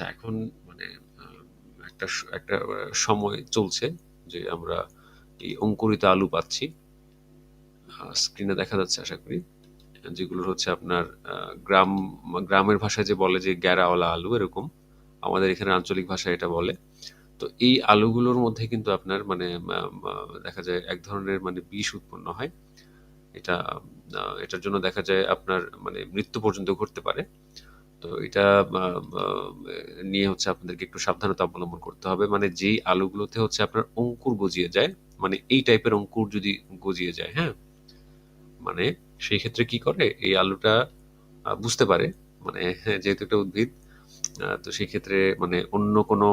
আচ্ছা এখন মানে একটা একটা সময় চলছে যে আমরা এই অঙ্কুরিত আলু পাচ্ছি। স্ক্রিনে দেখা যাচ্ছে আশা করি যেগুলো হচ্ছে আপনার গ্রাম, গ্রামের ভাষায় যে বলে যে গ্যারাওয়ালা আলু এরকম, আমাদের এখানে আঞ্চলিক ভাষায় এটা বলে। তো এই আলুগুলোর মধ্যে কিন্তু আপনার মানে দেখা যায় এক ধরনের মানে বিষ উৎপন্ন হয়। এটা এটার জন্য দেখা যায় আপনার মানে মৃত্যু পর্যন্ত ঘটতে পারে। তো এটা নিয়ে হচ্ছে আপনাদেরকে একটু সাবধানতা অবলম্বন করতে হবে। মানে যেই আলুগুলোতে হচ্ছে আপনার অঙ্কুর গজিয়ে যায় মানে এই টাইপের অঙ্কুর যদি গজিয়ে যায় হ্যাঁ? মানে সেই ক্ষেত্রে কি করে? এই আলুটা বুঝতে পারে মানে হ্যাঁ, যেহেতু একটা উদ্ভিদ তো সেই ক্ষেত্রে মানে অন্য কোনো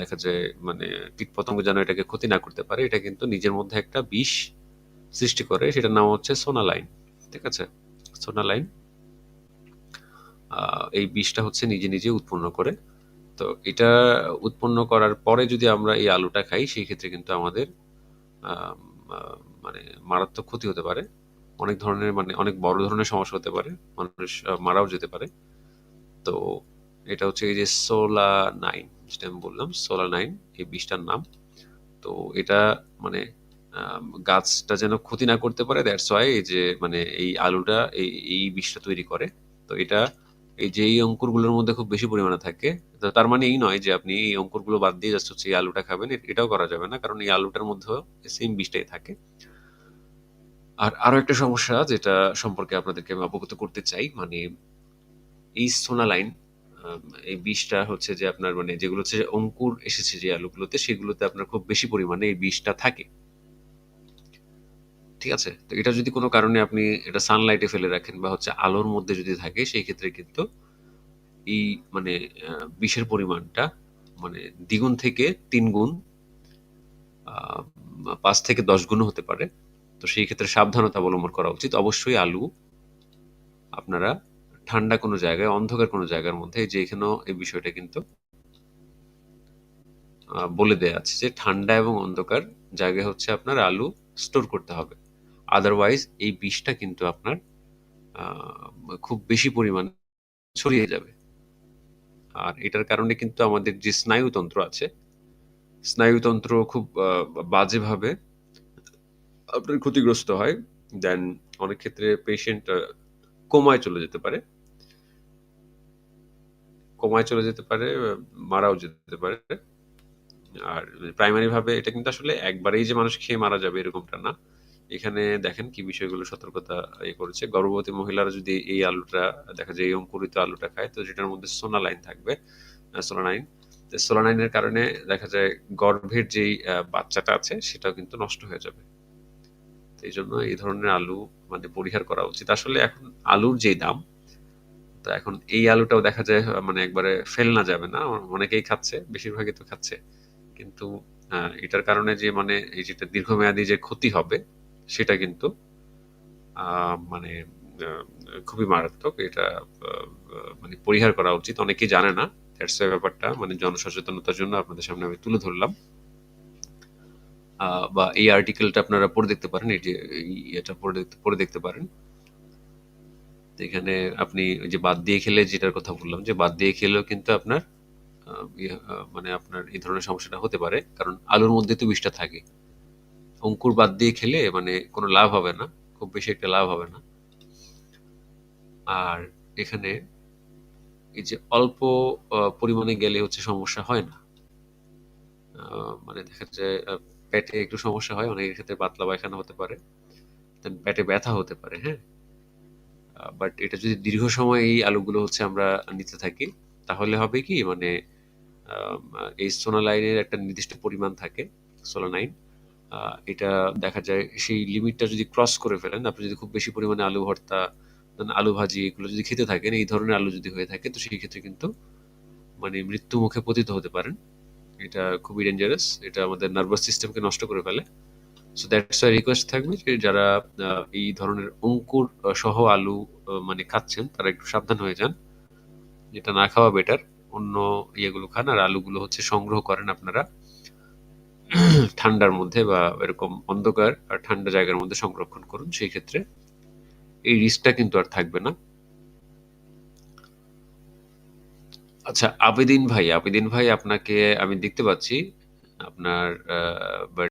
দেখা যায় মানে কীটপতঙ্গ যেন এটাকে ক্ষতি না করতে পারে এটা কিন্তু নিজের মধ্যে একটা বিষ সৃষ্টি করে সেটার নাম হচ্ছে সোনালাইন ঠিক আছে? সোনালাইন এই বিষটা হচ্ছে নিজে নিজে উৎপন্ন করে। তো এটা উৎপন্ন করার পরে যদি আমরা এই আলুটা খাই, সেই ক্ষেত্রে কিন্তু আমাদের মানে মারাত্মক ক্ষতি হতে পারে। অনেক ধরনের মানে অনেক বড় ধরনের সমস্যা হতে পারে। মানুষ মারাও যেতে পারে। তো এটা হচ্ছে এই যে সোলা নাইন যেটা আমি বললাম সোলা নাইন এই বিষটার নাম। তো এটা মানে গাছটা যেন ক্ষতি না করতে পারে দ্যাটস ওয়াই এই যে মানে এই আলুটা, এই এই বিষটা তৈরি করে। তো এটা এই যে এই অঙ্কুরগুলোর মধ্যে খুব বেশি পরিমাণে থাকে। তার মানে এই নয় যে আপনি এই অঙ্কুরগুলো বাদ দিয়ে জাস্ট হচ্ছে এই আলুটা খাবেন। এটাও করা যাবে না, কারণ এই আলুটার মধ্যেও সেম বিষটাই থাকে। আর আরও একটা সমস্যা যেটা সম্পর্কে আপনাদেরকে আমি অবগত করতে চাই মানে এই সোনালাইন এই বিষটা হচ্ছে যে আপনার মানে যেগুলো হচ্ছে অঙ্কুর এসেছে যে আলুগুলোতে, সেগুলোতে আপনার খুব বেশি পরিমাণে এই বিষটা থাকে। ঠিক আছে? তো এটা যদি কোনো কারণে আপনি এটা সানলাইটে ফেলে রাখেন বা হচ্ছে আলোর মধ্যে যদি থাকে, সেই ক্ষেত্রে কিন্তু এই মানে বিষের পরিমাণটা মানে দ্বিগুণ থেকে তিন গুণ পাঁচ থেকে দশ গুণ হতে পারে। তো সেই ক্ষেত্রে সাবধানতা অবলম্বন করা উচিত। অবশ্যই আলু আপনারা ঠান্ডা কোনো জায়গায়, অন্ধকার কোনো জায়গার মধ্যে, যে এখানেও এই বিষয়টা কিন্তু বলে দেয়া আছে যে ঠান্ডা এবং অন্ধকার জায়গায় হচ্ছে আপনার আলু স্টোর করতে হবে। আদারওয়াইজ এই বিষটা কিন্তু আপনার খুব বেশি পরিমাণে ছড়িয়ে যাবে। আর এটার কারণে কিন্তু আমাদের যে স্নায়ুতন্ত্র আছে, স্নায়ুতন্ত্র খুব বাজেভাবে আপনার ক্ষতিগ্রস্ত হয়। দেন অনেক ক্ষেত্রে পেশেন্ট কোমায় চলে যেতে পারে। কোমায় চলে যেতে পারে, মারাও যেতে পারে। আর প্রাইমারি ভাবে এটা কিন্তু আসলে একবারেই যে মানুষ খেয়ে মারা যাবে এরকমটা না। এখানে দেখেন কি বিষয়গুলো সতর্কতা ইয়ে করেছে। গর্ভবতী মহিলারা যদি এই আলুটা, দেখা যায় এই অঙ্কুরিত আলুটা খায়, তো যেটার মধ্যে সোনালাইন থাকবে সোলানাইন সোলানাইনের কারণে দেখা যায় গর্ভের যেই বাচ্চাটা আছে, সেটাও কিন্তু নষ্ট হয়ে যাবে। এই জন্য এই ধরনের আলু মানে পরিহার করা উচিত। আসলে এখন আলুর যে দাম, তো এখন এই আলুটাও দেখা যায় মানে একবারে ফেল না যাবে না। অনেকেই খাচ্ছে, বেশিরভাগই তো খাচ্ছে। কিন্তু এটার কারণে যে মানে এই যেটা দীর্ঘমেয়াদী যে ক্ষতি হবে সেটা কিন্তু মানে খুবই মারাত্মক। এটা মানে পরিহার করা উচিত। অনেকেই জানে না দ্যাটস ব্যাপারটা মানে জনসচেতনতার জন্য আপনাদের সামনে আমি তুলে ধরলাম। বা এই আর্টিকেলটা আপনারা পড়ে দেখতে পারেন এই যে এটা পড়ে দেখতে পড়ে দেখতে পারেন। এখানে আপনি যে বাদ দিয়ে খেলে যেটার কথা বললাম যে বাদ দিয়ে খেলেও কিন্তু আপনার ইয়ে, মানে আপনার এই ধরনের সমস্যাটা হতে পারে। কারণ আলুর মধ্যে তো বিষটা থাকে। অঙ্কুর বাদ দিয়ে খেলে মানে কোনো লাভ হবে না, খুব বেশি একটা লাভ হবে না। আর এখানে এই যে অল্প পরিমাণে গেলে হচ্ছে সমস্যা হয় না। মানে দেখা যায় পেটে একটু সমস্যা হয়, অনেকের ক্ষেত্রে পাতলা পায়খানা হতে পারে পেটে ব্যথা হতে পারে হ্যাঁ। বাট এটা যদি দীর্ঘ সময় এই আলুগুলো হচ্ছে আমরা নিতে থাকি, তাহলে হবে কি মানে এই সোনালাইনের একটা নির্দিষ্ট পরিমাণ থাকে, সোলানাইন। এটা দেখা যায় সেই লিমিটটা যদি ক্রস করে ফেলেন, আপনি যদি খুব বেশি পরিমাণে আলু ভর্তা আলু ভাজি এগুলো যদি খেতে থাকেন, এই ধরনের আলু যদি হয়ে থাকে, তো সেই ক্ষেত্রে কিন্তু মানে মৃত্যু মুখে পতিত হতে পারেন। এটা খুবই ডেঞ্জারাস এটা আমাদের নার্ভাস সিস্টেমকে নষ্ট করে ফেলে। সো দ্যাটস ওয়াই রিকোয়েস্ট থাকবে যে যারা এই ধরনের অঙ্কুর সহ আলু মানে খাচ্ছেন, তারা একটু সাবধান হয়ে যান। এটা না খাওয়া বেটার অন্য ইয়েগুলো খান আর আলুগুলো হচ্ছে সংগ্রহ করেন আপনারা। ঠান্ডার মধ্যে বা এরকম অন্ধকার আর ঠান্ডা জায়গার মধ্যে সংরক্ষণ করুন সেই ক্ষেত্রে এই রিস্কটা কিন্তু আর থাকবে না আচ্ছা আবেদিন ভাই, আবেদিন ভাই আপনাকে আমি দেখতে পাচ্ছি। আপনার